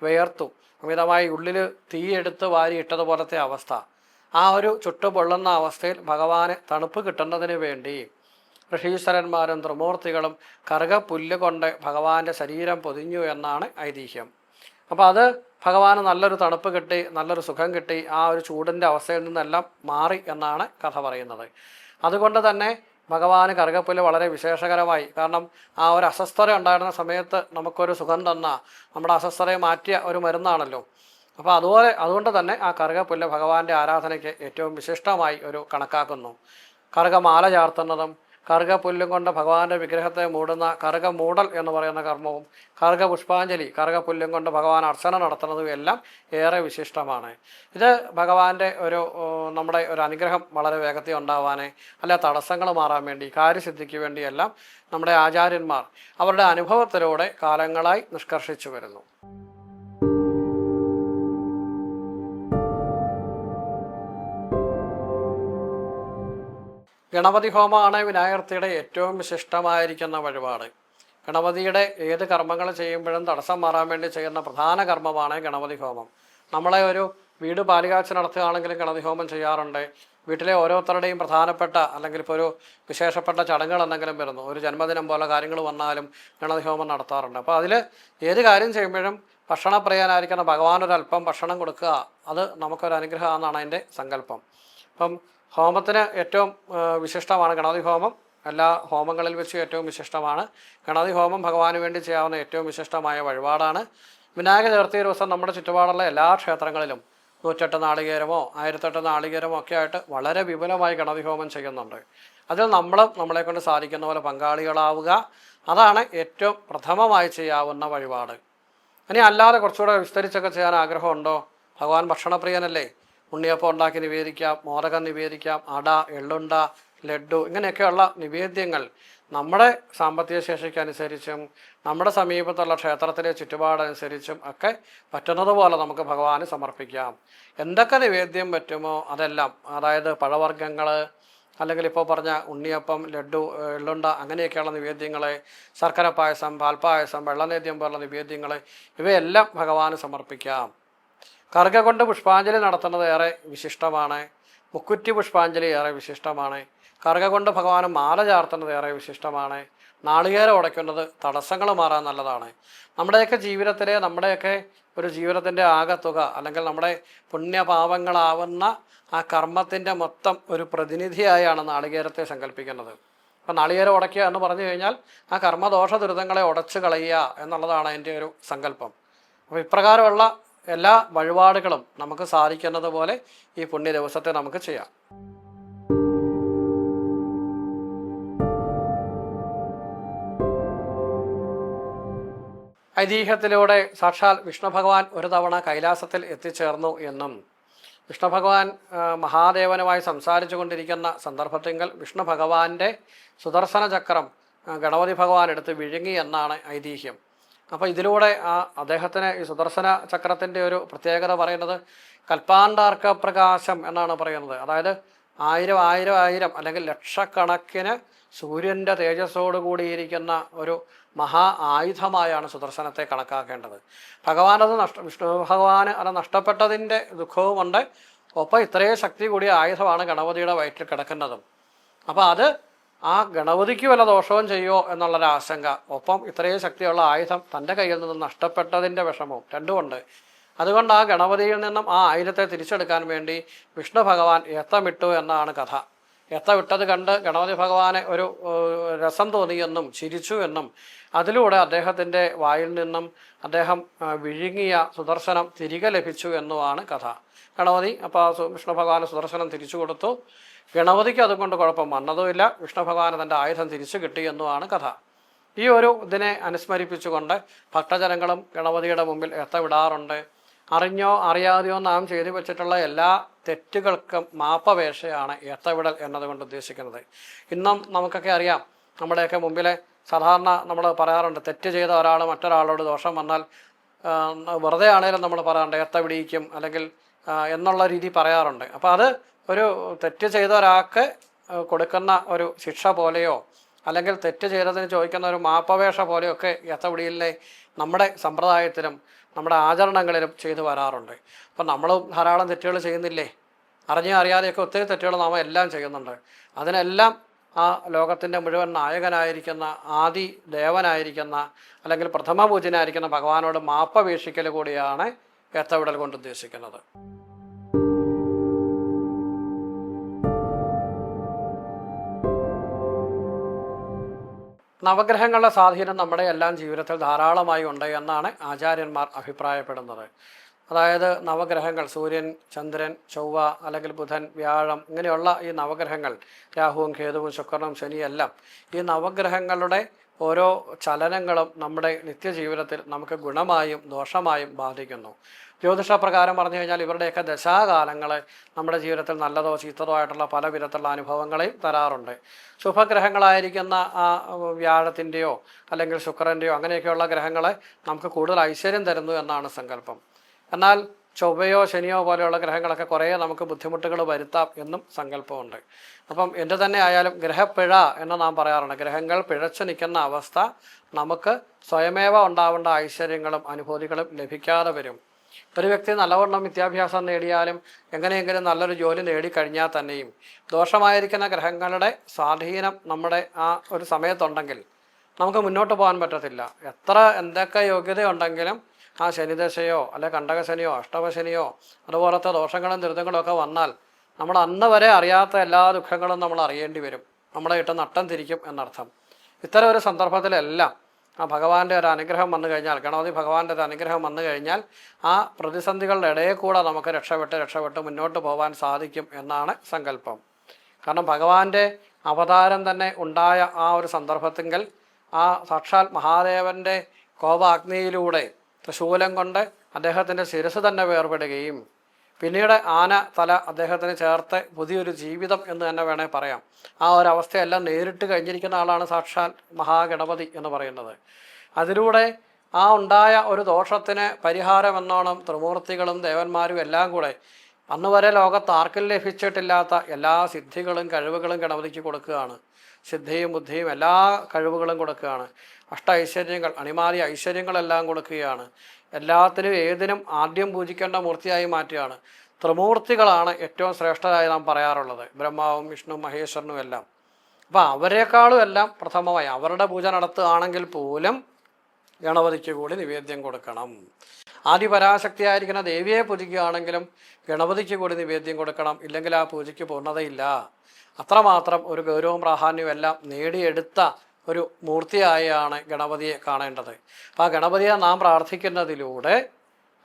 വിയർത്തു. അമിതമായി ഉള്ളിൽ തീയെടുത്ത് വാരിയിട്ടതുപോലത്തെ അവസ്ഥ. ആ ഒരു ചുട്ടുപൊള്ളുന്ന അവസ്ഥയിൽ ഭഗവാന് തണുപ്പ് കിട്ടുന്നതിന് വേണ്ടി ഋഷീശ്വരന്മാരും ത്രിമൂർത്തികളും കറുകപ്പുല്ല് കൊണ്ട് ഭഗവാന്റെ ശരീരം പൊതിഞ്ഞു എന്നാണ് ഐതിഹ്യം. അപ്പോൾ അത് ഭഗവാന് നല്ലൊരു തണുപ്പ് കിട്ടി നല്ലൊരു സുഖം കിട്ടി ആ ഒരു ചൂടിന്റെ അവസ്ഥയിൽ നിന്നെല്ലാം മാറി എന്നാണ് കഥ പറയുന്നത്. അതുകൊണ്ട് തന്നെ ഭഗവാന് കറുകപ്പുല്ല് വളരെ വിശേഷകരമായി. കാരണം ആ ഒരു അസ്വസ്ഥത ഉണ്ടായിരുന്ന സമയത്ത് നമുക്കൊരു സുഖം തന്ന നമ്മുടെ അസ്വസ്ഥതയെ മാറ്റിയ ഒരു മരുന്നാണല്ലോ. അപ്പോൾ അതുപോലെ അതുകൊണ്ട് തന്നെ ആ കറുകപ്പുല്ല് ഭഗവാന്റെ ആരാധനയ്ക്ക് ഏറ്റവും വിശിഷ്ടമായി ഒരു കണക്കാക്കുന്നു. കറുകമാല ചാർത്തുന്നതും കറുക പുല്ലും കൊണ്ട് ഭഗവാന്റെ വിഗ്രഹത്തെ മൂടുന്ന കറുക മൂടൽ എന്ന് പറയുന്ന കർമ്മവും കറുക പുഷ്പാഞ്ജലി കറുക പുല്ലും കൊണ്ട് ഭഗവാൻ അർച്ചന നടത്തുന്നതും എല്ലാം ഏറെ വിശിഷ്ടമാണ്. ഇത് ഭഗവാന്റെ ഒരു നമ്മുടെ ഒരു അനുഗ്രഹം വളരെ വേഗത്തിൽ ഉണ്ടാവാനേ അല്ല തടസ്സങ്ങൾ മാറാൻ വേണ്ടി കാര്യസിദ്ധിക്ക് വേണ്ടിയെല്ലാം നമ്മുടെ ആചാര്യന്മാർ അവരുടെ അനുഭവത്തിലൂടെ കാലങ്ങളായി നിഷ്കർഷിച്ചു വരുന്നു. ഗണപതി ഹോമമാണ് വിനായകർത്തിയുടെ ഏറ്റവും വിശിഷ്ടമായിരിക്കുന്ന വഴിപാട്. ഗണപതിയുടെ ഏത് കർമ്മങ്ങൾ ചെയ്യുമ്പോഴും തടസ്സം മാറാൻ വേണ്ടി ചെയ്യുന്ന പ്രധാന കർമ്മമാണ് ഗണപതി ഹോമം. നമ്മളെ ഒരു വീട് പാലുകാച്ച് നടത്തുകയാണെങ്കിലും ഗണപതി ഹോമം ചെയ്യാറുണ്ട്. വീട്ടിലെ ഓരോരുത്തരുടെയും പ്രധാനപ്പെട്ട അല്ലെങ്കിൽ ഇപ്പോൾ ഒരു വിശേഷപ്പെട്ട ചടങ്ങുകൾ എന്തെങ്കിലും വരുന്നു. ഒരു ജന്മദിനം പോലെ കാര്യങ്ങൾ വന്നാലും ഗണപതി ഹോമം നടത്താറുണ്ട്. അപ്പോൾ അതിൽ ഏത് കാര്യം ചെയ്യുമ്പോഴും ഭക്ഷണപ്രിയനായിരിക്കുന്ന ഭഗവാനൊരല്പം ഭക്ഷണം കൊടുക്കുക അത് നമുക്കൊരു അനുഗ്രഹമാണെന്നാണ് അതിന്റെ സങ്കല്പം. അപ്പം ഹോമത്തിന് ഏറ്റവും വിശിഷ്ടമാണ് ഗണപതി ഹോമം. എല്ലാ ഹോമങ്ങളിൽ വെച്ച് ഏറ്റവും വിശിഷ്ടമാണ്. ഗണപതി ഹോമം ഭഗവാന് വേണ്ടി ചെയ്യാവുന്ന ഏറ്റവും വിശിഷ്ടമായ വഴിപാടാണ്. വിനായക ചതുർത്ഥി ദിവസം നമ്മുടെ ചുറ്റുപാടുള്ള എല്ലാ ക്ഷേത്രങ്ങളിലും നൂറ്റെട്ട് നാളികേരമോ ആയിരത്തെട്ട് നാളികേരമോ ഒക്കെ ആയിട്ട് വളരെ വിപുലമായി ഗണപതി ഹോമം ചെയ്യുന്നുണ്ട്. അതിൽ നമ്മളും നമ്മളെ കൊണ്ട് സാധിക്കുന്ന പോലെ പങ്കാളികളാവുക. അതാണ് ഏറ്റവും പ്രഥമമായി ചെയ്യാവുന്ന വഴിപാട്. ഇനി അല്ലാതെ കുറച്ചുകൂടെ വിസ്തരിച്ചൊക്കെ ചെയ്യാൻ ആഗ്രഹമുണ്ടോ? ഭഗവാൻ ഭക്ഷണപ്രിയനല്ലേ? ഉണ്ണിയപ്പം ഉണ്ടാക്കി നിവേദിക്കാം മോദകം നിവേദിക്കാം അട എള്ളുണ്ട ലഡു ഇങ്ങനെയൊക്കെയുള്ള നിവേദ്യങ്ങൾ നമ്മുടെ സാമ്പത്തിക ശേഷിക്കനുസരിച്ചും നമ്മുടെ സമീപത്തുള്ള ക്ഷേത്രത്തിലെ ചുറ്റുപാടനുസരിച്ചും ഒക്കെ പറ്റുന്നതുപോലെ നമുക്ക് ഭഗവാന് സമർപ്പിക്കാം. എന്തൊക്കെ നിവേദ്യം പറ്റുമോ അതെല്ലാം അതായത് പഴവർഗങ്ങൾ അല്ലെങ്കിൽ ഇപ്പോൾ പറഞ്ഞ ഉണ്ണിയപ്പം ലഡു എള്ളുണ്ട അങ്ങനെയൊക്കെയുള്ള നിവേദ്യങ്ങൾ ശർക്കര പായസം പാൽപ്പായസം വെള്ളനേദ്യം പോലുള്ള നിവേദ്യങ്ങൾ ഇവയെല്ലാം ഭഗവാന് സമർപ്പിക്കാം. കറുക കൊണ്ട് പുഷ്പാഞ്ജലി നടത്തുന്നത് ഏറെ വിശിഷ്ടമാണ്. മുക്കുറ്റി പുഷ്പാഞ്ജലി ഏറെ വിശിഷ്ടമാണ്. കറുക കൊണ്ട് ഭഗവാന് മാല ചാർത്തുന്നത് ഏറെ വിശിഷ്ടമാണ്. നാളികേരം ഉടയ്ക്കുന്നത് തടസ്സങ്ങൾ മാറാൻ നല്ലതാണ്. നമ്മുടെയൊക്കെ ജീവിതത്തിലെ നമ്മുടെയൊക്കെ ഒരു ജീവിതത്തിന്റെ ആകത്തുക അല്ലെങ്കിൽ നമ്മുടെ പുണ്യപാപങ്ങളാവുന്ന ആ കർമ്മത്തിന്റെ മൊത്തം ഒരു പ്രതിനിധിയായാണ് നാളികേരത്തെ സങ്കല്പിക്കുന്നത്. അപ്പം നാളികേരം ഉടയ്ക്കുക എന്ന് പറഞ്ഞു കഴിഞ്ഞാൽ ആ കർമ്മദോഷ ദുരിതങ്ങളെ ഉടച്ചു കളയുക എന്നുള്ളതാണ് അതിന്റെ ഒരു സങ്കല്പം. അപ്പോൾ ഇപ്രകാരമുള്ള എല്ലാ വഴിപാടുകളും നമുക്ക് സാധിക്കുന്നത് പോലെ ഈ പുണ്യ ദിവസത്തെ നമുക്ക് ചെയ്യാം. ഐതിഹ്യത്തിലൂടെ സാക്ഷാൽ വിഷ്ണു ഭഗവാൻ ഒരു തവണ കൈലാസത്തിൽ എത്തിച്ചേർന്നു എന്നും വിഷ്ണു ഭഗവാൻ മഹാദേവനുമായി സംസാരിച്ചു കൊണ്ടിരിക്കുന്ന സന്ദർഭത്തിങ്കൽ വിഷ്ണു ഭഗവാന്റെ സുദർശന ചക്രം ഗണപതി ഭഗവാൻ എടുത്ത് വിഴുങ്ങി എന്നാണ് ഐതിഹ്യം. അപ്പോൾ ഇതിലൂടെ ആ അദ്ദേഹത്തിന് ഈ സുദർശന ചക്രത്തിന്റെ ഒരു പ്രത്യേകത പറയുന്നത് കൽപ്പാണ്ടാർക്ക പ്രകാശം എന്നാണ് പറയുന്നത്. അതായത് ആയിരം ആയിരം ആയിരം അല്ലെങ്കിൽ ലക്ഷക്കണക്കിന് സൂര്യന്റെ തേജസ്സോട് കൂടിയിരിക്കുന്ന ഒരു മഹാ ആയുധമായാണ് സുദർശനത്തെ കണക്കാക്കേണ്ടത്. ഭഗവാൻ അത് നഷ്ട വിഷ്ണു ഭഗവാന് അത് നഷ്ടപ്പെട്ടതിന്റെ ദുഃഖവുമുണ്ട്. ഒപ്പം ഇത്രയും ശക്തി കൂടിയ ആയുധമാണ് ഗണപതിയുടെ വയറ്റിൽ കിടക്കുന്നതും. അപ്പോൾ അത് ആ ഗണപതിക്ക് വല്ല ദോഷവും ചെയ്യുമോ എന്നുള്ളൊരു ആശങ്ക. ഒപ്പം ഇത്രയും ശക്തിയുള്ള ആയുധം തന്റെ കയ്യിൽ നിന്ന് നഷ്ടപ്പെട്ടതിന്റെ വിഷമവും രണ്ടുമുണ്ട് അതുകൊണ്ട് ആ ഗണപതിയിൽ നിന്നും ആ ആയുധത്തെ തിരിച്ചെടുക്കാൻ വേണ്ടി വിഷ്ണു ഭഗവാൻ എത്തമിട്ടു എന്നാണ് കഥ. എത്തമിട്ടത് കണ്ട് ഗണപതി ഭഗവാനെ ഒരു രസം തോന്നിയെന്നും ചിരിച്ചു എന്നും അതിലൂടെ അദ്ദേഹത്തിന്റെ വായിൽ നിന്നും അദ്ദേഹം വിഴുങ്ങിയ സുദർശനം തിരികെ ലഭിച്ചു എന്നുമാണ് കഥ. ഗണപതി അപ്പോൾ വിഷ്ണു ഭഗവാന് സുദർശനം തിരിച്ചു കൊടുത്തു. ഗണപതിക്ക് അതുകൊണ്ട് കുഴപ്പം വന്നതുമില്ല. വിഷ്ണു ഭഗവാന് തന്റെ ആയുധം തിരിച്ചു കിട്ടിയെന്നുമാണ് കഥ. ഈ ഒരു ഇതിനെ അനുസ്മരിപ്പിച്ചുകൊണ്ട് ഭക്തജനങ്ങളും ഗണപതിയുടെ മുമ്പിൽ എത്തവിടാറുണ്ട്. അറിഞ്ഞോ അറിയാതെയോ നാം ചെയ്തു വെച്ചിട്ടുള്ള എല്ലാ തെറ്റുകൾക്കും മാപ്പവേഷയാണ് എത്തവിടൽ എന്നതുകൊണ്ട് ഉദ്ദേശിക്കുന്നത്. ഇന്നും നമുക്കൊക്കെ അറിയാം നമ്മുടെയൊക്കെ മുമ്പിലെ സാധാരണ നമ്മൾ പറയാറുണ്ട് തെറ്റ് ചെയ്ത ഒരാൾ മറ്റൊരാളോട് ദോഷം വന്നാൽ വെറുതെ ആണെങ്കിലും നമ്മൾ പറയാറുണ്ട് എത്തവിടീക്കും അല്ലെങ്കിൽ എന്നുള്ള രീതി പറയാറുണ്ട്. അപ്പോൾ അത് ഒരു തെറ്റ് ചെയ്ത ഒരാൾക്ക് കൊടുക്കുന്ന ഒരു ശിക്ഷ പോലെയോ അല്ലെങ്കിൽ തെറ്റ് ചെയ്തതിന് ചോദിക്കുന്ന ഒരു മാപ്പപേക്ഷ പോലെയൊക്കെ ഏത്തപിടിയിലെ നമ്മുടെ സമ്പ്രദായത്തിലും നമ്മുടെ ആചരണങ്ങളിലും ചെയ്തു വരാറുണ്ട്. അപ്പം നമ്മളും ധാരാളം തെറ്റുകൾ ചെയ്യുന്നില്ലേ? അറിഞ്ഞോ അറിയാതെയൊക്കെ ഒത്തിരി തെറ്റുകൾ നാം എല്ലാം ചെയ്യുന്നുണ്ട്. അതിനെല്ലാം ആ ലോകത്തിന്റെ മുഴുവൻ നായകനായിരിക്കുന്ന ആദി ദേവനായിരിക്കുന്ന അല്ലെങ്കിൽ പ്രഥമ പൂജനായിരിക്കുന്ന ഭഗവാനോട് മാപ്പ വീക്ഷിക്കൽ കൂടിയാണ് എത്തവിടൽ കൊണ്ട് ഉദ്ദേശിക്കുന്നത്. നവഗ്രഹങ്ങളുടെ സ്വാധീനം നമ്മുടെ എല്ലാം ജീവിതത്തിൽ ധാരാളമായി ഉണ്ട് എന്നാണ് ആചാര്യന്മാർ അഭിപ്രായപ്പെടുന്നത്. അതായത് നവഗ്രഹങ്ങൾ സൂര്യൻ ചന്ദ്രൻ ചൊവ്വ അല്ലെങ്കിൽ ബുധൻ വ്യാഴം ഇങ്ങനെയുള്ള ഈ നവഗ്രഹങ്ങൾ രാഹുവും കേതുവും ശുക്രനും ശനി എല്ലാം ഈ നവഗ്രഹങ്ങളുടെ ഓരോ ചലനങ്ങളും നമ്മുടെ നിത്യജീവിതത്തിൽ നമുക്ക് ഗുണമായും ദോഷമായും ബാധിക്കുന്നു. ജ്യോതിഷപ്രകാരം പറഞ്ഞു കഴിഞ്ഞാൽ ഇവരുടെയൊക്കെ ദശാകാലങ്ങൾ നമ്മുടെ ജീവിതത്തിൽ നല്ലതോ ചീത്തതോ ആയിട്ടുള്ള പല വിധത്തിലുള്ള അനുഭവങ്ങളെയും തരാറുണ്ട്. ശുഭഗ്രഹങ്ങളായിരിക്കുന്ന ആ വ്യാഴത്തിന്റെയോ അല്ലെങ്കിൽ ശുക്രന്റെയോ അങ്ങനെയൊക്കെയുള്ള ഗ്രഹങ്ങളെ നമുക്ക് കൂടുതൽ ഐശ്വര്യം തരുന്നു എന്നാണ് സങ്കല്പം. എന്നാൽ ചൊവ്വയോ ശനിയോ പോലെയുള്ള ഗ്രഹങ്ങളൊക്കെ കുറേ നമുക്ക് ബുദ്ധിമുട്ടുകൾ വരുത്താം എന്നും സങ്കല്പമുണ്ട്. അപ്പം എന്ത് തന്നെ ആയാലും ഗ്രഹപ്പിഴ എന്ന് നാം പറയാറുണ്ട്. ഗ്രഹങ്ങൾ പിഴച്ചു നിൽക്കുന്ന അവസ്ഥ നമുക്ക് സ്വയമേവ ഉണ്ടാവേണ്ട ഐശ്വര്യങ്ങളും അനുഭൂതികളും ലഭിക്കാതെ വരും. ഒരു വ്യക്തി നല്ലവണ്ണം വിദ്യാഭ്യാസം നേടിയാലും എങ്ങനെയെങ്കിലും നല്ലൊരു ജോലി നേടിക്കഴിഞ്ഞാൽ തന്നെയും ദോഷമായിരിക്കുന്ന ഗ്രഹങ്ങളുടെ സ്വാധീനം നമ്മുടെ ആ ഒരു സമയത്തുണ്ടെങ്കിൽ നമുക്ക് മുന്നോട്ട് പോകാൻ പറ്റത്തില്ല. എത്ര എന്തൊക്കെ യോഗ്യതയുണ്ടെങ്കിലും ആ ശനിദശയോ അല്ലെ കണ്ടകശനിയോ അഷ്ടമശനിയോ അതുപോലത്തെ ദോഷങ്ങളും ദുരിതങ്ങളും ഒക്കെ വന്നാൽ നമ്മൾ അന്ന് വരെ അറിയാത്ത എല്ലാ ദുഃഖങ്ങളും നമ്മൾ അറിയേണ്ടി വരും. നമ്മളെ ഇട്ട് നട്ടം തിരിക്കും എന്നർത്ഥം. ഇത്തരം ഒരു സന്ദർഭത്തിലെല്ലാം ആ ഭഗവാന്റെ ഒരു അനുഗ്രഹം വന്നു കഴിഞ്ഞാൽ ഗണപതി ഭഗവാന്റെ ഒരു അനുഗ്രഹം വന്നു കഴിഞ്ഞാൽ ആ പ്രതിസന്ധികളുടെ ഇടയിൽ കൂടെ നമുക്ക് രക്ഷപ്പെട്ട് രക്ഷപ്പെട്ട് മുന്നോട്ട് പോകാൻ സാധിക്കും എന്നാണ് സങ്കല്പം. കാരണം ഭഗവാന്റെ അവതാരം തന്നെ ഉണ്ടായ ആ ഒരു സന്ദർഭത്തിങ്കൽ ആ സാക്ഷാൽ മഹാദേവന്റെ കോപാഗ്നിയിലൂടെ തൃശൂലം കൊണ്ട് അദ്ദേഹത്തിന്റെ ശിരസ് തന്നെ വേർപെടുകയും പിന്നീട് ആന തല അദ്ദേഹത്തിന് ചേർത്ത് പുതിയൊരു ജീവിതം എന്ന് തന്നെ വേണേൽ പറയാം. ആ ഒരു അവസ്ഥയെല്ലാം നേരിട്ട് കഴിഞ്ഞിരിക്കുന്ന ആളാണ് സാക്ഷാൽ മഹാഗണപതി എന്ന് പറയുന്നത്. അതിലൂടെ ആ ഉണ്ടായ ഒരു ദോഷത്തിന് പരിഹാരമെന്നോണം ത്രിമൂർത്തികളും ദേവന്മാരും എല്ലാം കൂടെ അന്നുവരെ ലോകത്ത് ആർക്കും ലഭിച്ചിട്ടില്ലാത്ത എല്ലാ സിദ്ധികളും കഴിവുകളും ഗണപതിക്ക് കൊടുക്കുകയാണ്. സിദ്ധിയും ബുദ്ധിയും എല്ലാ കഴിവുകളും കൊടുക്കുകയാണ്. അഷ്ട ഐശ്വര്യങ്ങൾ അണിമാതി ഐശ്വര്യങ്ങളെല്ലാം കൊടുക്കുകയാണ്. എല്ലാത്തിനും ഏതിനും ആദ്യം പൂജിക്കേണ്ട മൂർത്തിയായി മാറ്റുകയാണ്. ത്രിമൂർത്തികളാണ് ഏറ്റവും ശ്രേഷ്ഠരായി നാം പറയാറുള്ളത്. ബ്രഹ്മാവും വിഷ്ണു മഹേശ്വരനും എല്ലാം. അപ്പോൾ അവരെക്കാളും എല്ലാം പ്രഥമമായി അവരുടെ പൂജ നടത്തുകയാണെങ്കിൽ പോലും ഗണപതിക്ക് കൂടി നിവേദ്യം കൊടുക്കണം. ആദിപരാശക്തിയായിരിക്കുന്ന ദേവിയെ പൂജിക്കുകയാണെങ്കിലും ഗണപതിക്ക് കൂടി നിവേദ്യം കൊടുക്കണം. ഇല്ലെങ്കിൽ ആ പൂജയ്ക്ക് പൂർണതയില്ല. അത്രമാത്രം ഒരു ഗൗരവവും പ്രാധാന്യവും എല്ലാം നേടിയെടുത്ത ഒരു മൂർത്തിയായാണ് ഗണപതിയെ കാണേണ്ടത്. അപ്പോൾ ആ ഗണപതിയെ നാം പ്രാർത്ഥിക്കുന്നതിലൂടെ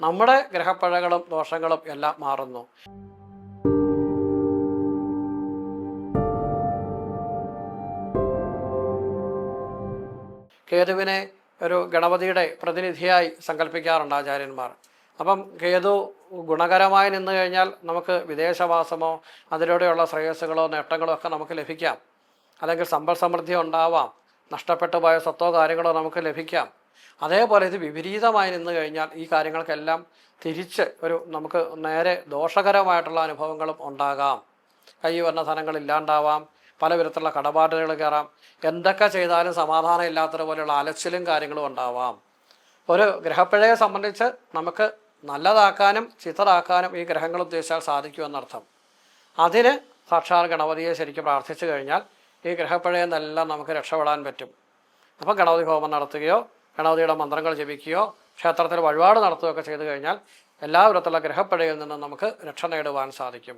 നമ്മുടെ ഗ്രഹപ്പഴകളും ദോഷങ്ങളും എല്ലാം മാറുന്നു. കേതുവിനെ ഒരു ഗണപതിയുടെ പ്രതിനിധിയായി സങ്കല്പിക്കാറുണ്ട് ആചാര്യന്മാർ. അപ്പം കേതു ഗുണകരമായി നിന്ന് കഴിഞ്ഞാൽ നമുക്ക് വിദേശവാസമോ അതിലൂടെയുള്ള ശ്രേയസ്സുകളോ നേട്ടങ്ങളോ ഒക്കെ നമുക്ക് ലഭിക്കാം. അല്ലെങ്കിൽ സമ്പൽ സമൃദ്ധി ഉണ്ടാവാം. നഷ്ടപ്പെട്ടു പോയ സ്വത്തോ കാര്യങ്ങളോ നമുക്ക് ലഭിക്കാം. അതേപോലെ ഇത് വിപരീതമായി നിന്ന് കഴിഞ്ഞാൽ ഈ കാര്യങ്ങൾക്കെല്ലാം തിരിച്ച് ഒരു നമുക്ക് നേരെ ദോഷകരമായിട്ടുള്ള അനുഭവങ്ങളും ഉണ്ടാകാം. കൈ വന്ന ധനങ്ങൾ ഇല്ലാണ്ടാവാം. പല വിധത്തിലുള്ള കടപാടുകൾ കയറാം. എന്തൊക്കെ ചെയ്താലും സമാധാനം ഇല്ലാത്തതുപോലെയുള്ള അലച്ചിലും കാര്യങ്ങളും ഉണ്ടാവാം. ഒരു ഗ്രഹപ്പിഴയെ സംബന്ധിച്ച് നമുക്ക് നല്ലതാക്കാനും ചിത്തതാക്കാനും ഈ ഗ്രഹങ്ങൾ ഉദ്ദേശിച്ചാൽ സാധിക്കുമെന്നർത്ഥം അതിന് സാക്ഷാൽ ഗണപതിയെ ശരിക്കും പ്രാർത്ഥിച്ചു കഴിഞ്ഞാൽ ഈ ഗ്രഹപ്പഴയിൽ നിന്നെല്ലാം നമുക്ക് രക്ഷപ്പെടാൻ പറ്റും. അപ്പം ഗണപതി ഹോമം നടത്തുകയോ ഗണപതിയുടെ മന്ത്രങ്ങൾ ജപിക്കുകയോ ക്ഷേത്രത്തിൽ വഴിപാട് നടത്തുകയൊക്കെ ചെയ്തു കഴിഞ്ഞാൽ എല്ലാ ഗ്രഹപ്പഴയിൽ ഗ്രഹപ്പിഴയിൽ നിന്നും നമുക്ക് രക്ഷ നേടുവാൻ സാധിക്കും.